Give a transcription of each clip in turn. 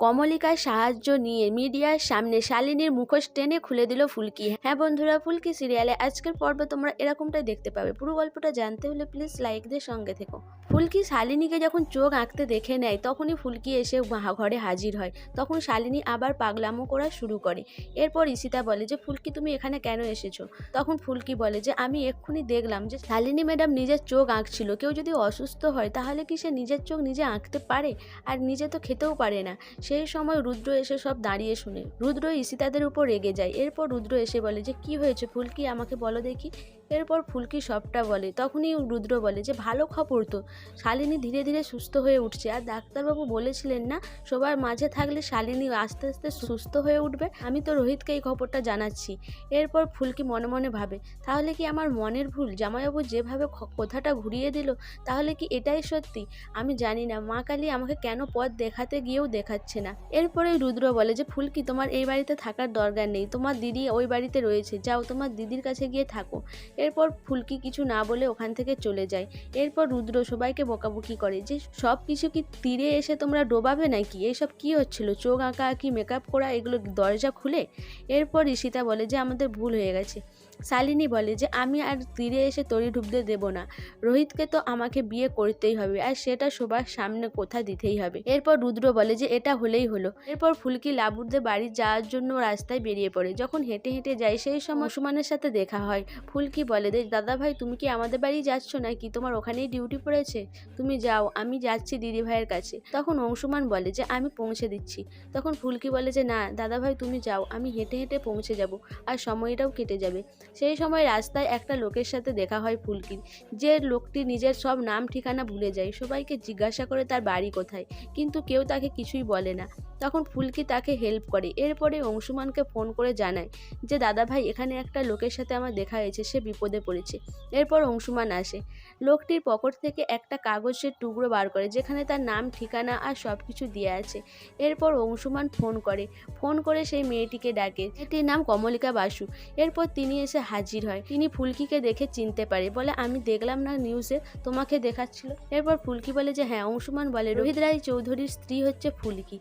কমলিকার সাহায্য নিয়ে মিডিয়ার সামনে শালিনীর মুখোশ টেনে খুলে দিল ফুলকি। হ্যাঁ বন্ধুরা, ফুলকি সিরিয়ালে আজকের পর্বে তোমরা এরকমটাই দেখতে পাবে। পুরো গল্পটা জানতে হলে প্লিজ লাইক দিয়ে সঙ্গে থেকো। ফুলকি শালিনীকে যখন চোখ আঁকতে দেখে নেয়, তখনই ফুলকি এসে ঘরে হাজির হয়। তখন শালিনী আবার পাগলামো করা শুরু করে। এরপর ঈশিতা বলে যে, ফুলকি, তুমি এখানে কেন এসেছ? তখন ফুলকি বলে যে, আমি এক্ষুনি দেখলাম যে, শালিনী ম্যাডাম নিজের চোখ আঁকছিল। কেউ যদি অসুস্থ হয়, তাহলে কি সে নিজের চোখ নিজে আঁকতে পারে? আর নিজে তো খেতেও পারে না। সেই সময় রুদ্র এসে সব দাঁড়িয়ে শুনে। রুদ্র ইসিতাদের উপর রেগে যায়। এরপর রুদ্র এসে বলে যে, কি হয়েছে ফুলকি? আমাকে বলো দেখি। এরপর ফুলকি সবটা বলে, তখনই রুদ্র বলে যে, ভালো খবর তো। শালিনী ধীরে ধীরে সুস্থ হয়ে উঠছে। আর ডাক্তারবাবু বলেছিলেন না, সবার মাঝে থাকলে শালিনী আস্তে আস্তে সুস্থ হয়ে উঠবে। আমি তো রোহিতকে এই খবরটা জানাচ্ছি। এরপর ফুলকি মনে মনে ভাবে, তাহলে কি আমার মনের ভুল? জামাইবাবু যেভাবে কথাটা ঘুরিয়ে দিল, তাহলে কি এটাই সত্যি? আমি জানি না। মা কালী আমাকে কেন পথ দেখাতে গিয়েও দেখাচ্ছে না। এরপরে রুদ্র বলে যে, ফুলকি, তোমার এই বাড়িতে থাকার দরকার নেই। তোমার দিদি ওই বাড়িতে রয়েছে। যাও, তোমার দিদির কাছে গিয়ে থাকো। এরপর ফুলকি কিছু না বলে ওখান থেকে চলে যায়। এরপর রুদ্র সবাইকে বকাবকি করে যে, সব কিছু কি তীরে এসে তোমরা ডোবাবে নাকি? এসব কি হচ্ছিল? চোখ আঁকা আঁকি মেকআপ করা, এগুলো দরজা খুলে? এরপর ঋষিতা বলে যে, আমাদের ভুল হয়ে গেছে। শালিনী বলে যে, আমি আর তীরে এসে তরি ডুবতে দেবো না। রোহিতকে তো আমাকে বিয়ে করতেই হবে আর সেটা সবার সামনে কোথা দিতেই হবে। এরপর রুদ্র বলে যে, এটা হলেই হলো। এরপর ফুলকি লাবুরদের বাড়ি যাওয়ার জন্য রাস্তায় বেরিয়ে পড়ে। যখন হেঁটে হেঁটে যায়, সেই সময় সুমানের সাথে দেখা হয়। ফুলকি বলে যে দাদা ভাই, তুমি কি আমাদের বাড়ি যাচ্ছ নাকি? তোমার ওখানেই ডিউটি পড়েছে? তুমি যাও, আমি যাচ্ছি দিদি ভাইয়ের কাছে। তখন অংশুমান বলে যে, আমি পৌঁছে দিচ্ছি। তখন ফুলকি বলে যে, না, দাদা ভাই, তুমি যাও, আমি হেঁটে হেঁটে পৌঁছে যাব, আর সময়টাও কেটে যাবে। সেই সময় রাস্তায় একটা লোকের সাথে দেখা হয় ফুলকির, যে লোকটি নিজের সব নাম ঠিকানা ভুলে যায়। সবাইকে জিজ্ঞাসা করে তার বাড়ি কোথায়, কিন্তু কেউ তাকে কিছুই বলে না। তখন ফুলকি তাকে হেল্প করে। এরপরে অংশুমানকে ফোন করে জানায় যে, দাদা ভাই, এখানে একটা লোকের সাথে আমার দেখা হয়েছে, সে বিপদে পড়েছে। এরপর অংশুমান আসে। লোকটির পকেট থেকে একটা কাগজের টুকরো বার করে, যেখানে তার নাম, ঠিকানা আর সব কিছু দেওয়া আছে। এরপর অংশুমান ফোন করে। ফোন করে সেই মেয়েটিকে ডাকে। এটির নাম কমলিকা বাসু। এরপর তিনি এসে হাজির হয়। তিনি ফুলকিকে দেখে চিনতে পারে। বলে, আমি দেখলাম না নিউজে তোমাকে দেখাচ্ছিল। এরপর ফুলকি বলে যে হ্যাঁ অংশুমান বলে, রোহিত রায় চৌধুরীর স্ত্রী হচ্ছে ফুলকি।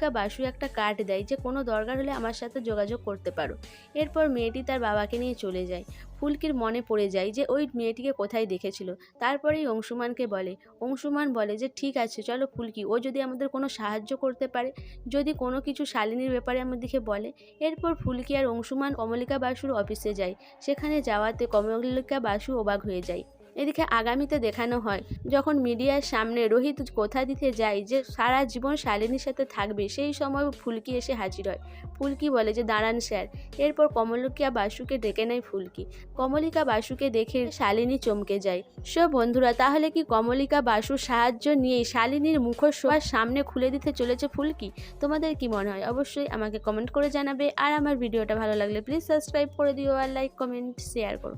কমলিকা বাসু একটা কার্ড দেয় যে, কোনো দরকার হলে আমার সাথে যোগাযোগ করতে পারো। এরপর মেয়েটি তার বাবাকে নিয়ে চলে যায়। ফুলকির মনে পড়ে যায় যে, ওই মেয়েটিকে কোথায় দেখেছিল? তারপরেই অংশুমানকে বলে, অংশুমান বলে যে, ঠিক আছে, চলো ফুলকি, ও যদি আমাদের কোনো সাহায্য করতে পারে, যদি কোনো কিছু শালিনীর ব্যাপারে আমাদেরকে বলে। এরপর ফুলকি আর অংশুমান কমলিকা বাসুর অফিসে যায়। সেখানে যাওয়াতে কমলিকা বাসু অবাক হয়ে যায়। এদিকে আগামীতে দেখানো হয়, যখন মিডিয়ার সামনে রোহিত কোথা দিতে যায় যে সারা জীবন শালিনীর সাথে থাকবে, সেই সময় ফুলকি এসে হাজির হয়। ফুলকি বলে যে, দাঁড়ান স্যার। এরপর কমলিকা বাসুকে ডেকে নেয় ফুলকি। কমলিকা বাসুকে দেখে শালিনী চমকে যায়। সো বন্ধুরা, তাহলে কি কমলিকা বাসুর সাহায্য নিয়ে শালিনীর মুখোশ সবার সামনে খুলে দিতে চলেছে ফুলকি? তোমাদের কি মনে হয়? অবশ্যই আমাকে কমেন্ট করে জানাবে। আর আমার ভিডিওটা ভালো লাগলে প্লিজ সাবস্ক্রাইব করে দিও আর লাইক, কমেন্ট, শেয়ার করো।